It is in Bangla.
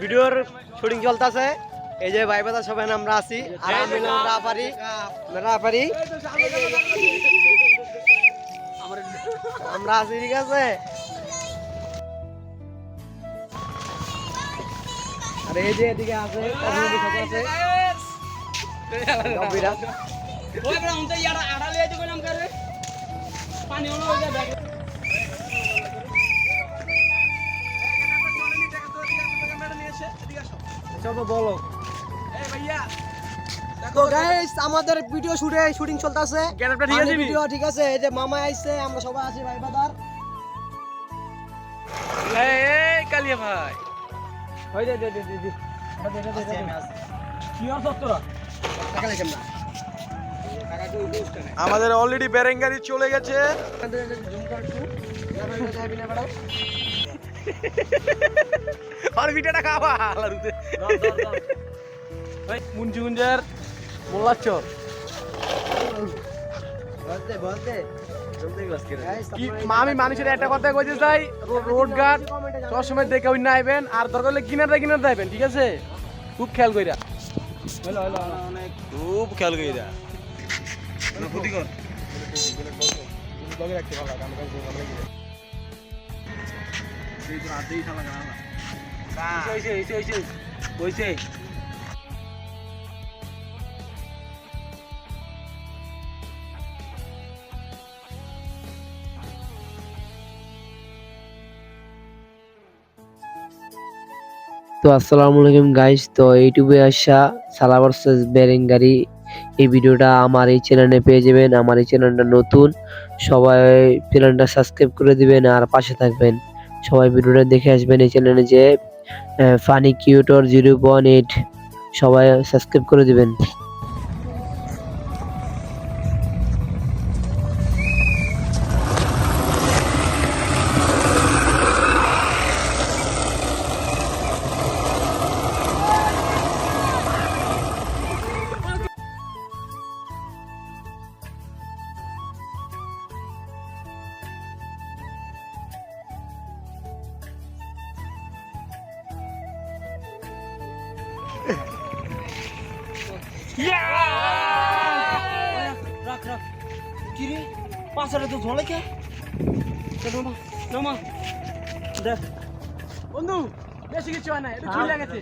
ভিডিওর শুটিং চলতেছে। এই যে ভাই বাদা সবাই আমরা আছি। আর আমি আমরা আছি, ঠিক আছে? আর এই যে এদিকে আছে আছে? গম্ভীরা। চলো বলো। তো গাইস আমাদের ভিডিও শুটে শুটিং চলতেছে। Getup ঠিক আছে ভিডিও ঠিক আছে এই যে মামা আইছে আমরা সবাই আছি ভাই বাদার এই কালিয়া ভাই। হই দে দে দে দে। দে দে দে কি অবস্থা তোরা? টাকা লেখেন না। আমাদের অলরেডি বেরেঙ্গারি চলে গেছে। জুম আর ভিডিওটা খাওয়া আলাদা ভাই মুঞ্জু গুঞ্জার মোল্লাচর বলতে বলতে। আমি মানুষের একটা কথা কইতে চাই রোড গার্ড সবসময় দেখে ওই আইবেন আর দরকার হলে কিনারে কিনারে যাইবেন ঠিক আছে? খুব খেয়াল কইরা। খুব খেয়াল কইরা। তো আসসালামু আলাইকুম গাইস তো ইউটিউবে আসা সালা ভার্সেস বেরেঙ্গারি। এই ভিডিওটা আমার এই চ্যানেলে পেয়ে যাবেন। আমার এই চ্যানেলটা নতুন, সবাই চ্যানেলটা সাবস্ক্রাইব করে দিবেন আর পাশে থাকবেন। সবাই ভিডিওটা দেখে আসবেন এই চ্যানেলে যে ফানি কিউটর জিরো পয়েন্ট এইট সবাই সাবস্ক্রাইব করে দিবেন। রাখ রাখ কিরে রে পাশারে তো জলে কে নামা দেখ বন্ধু বেশি কিছু হয় না এটা চুল লাগেছে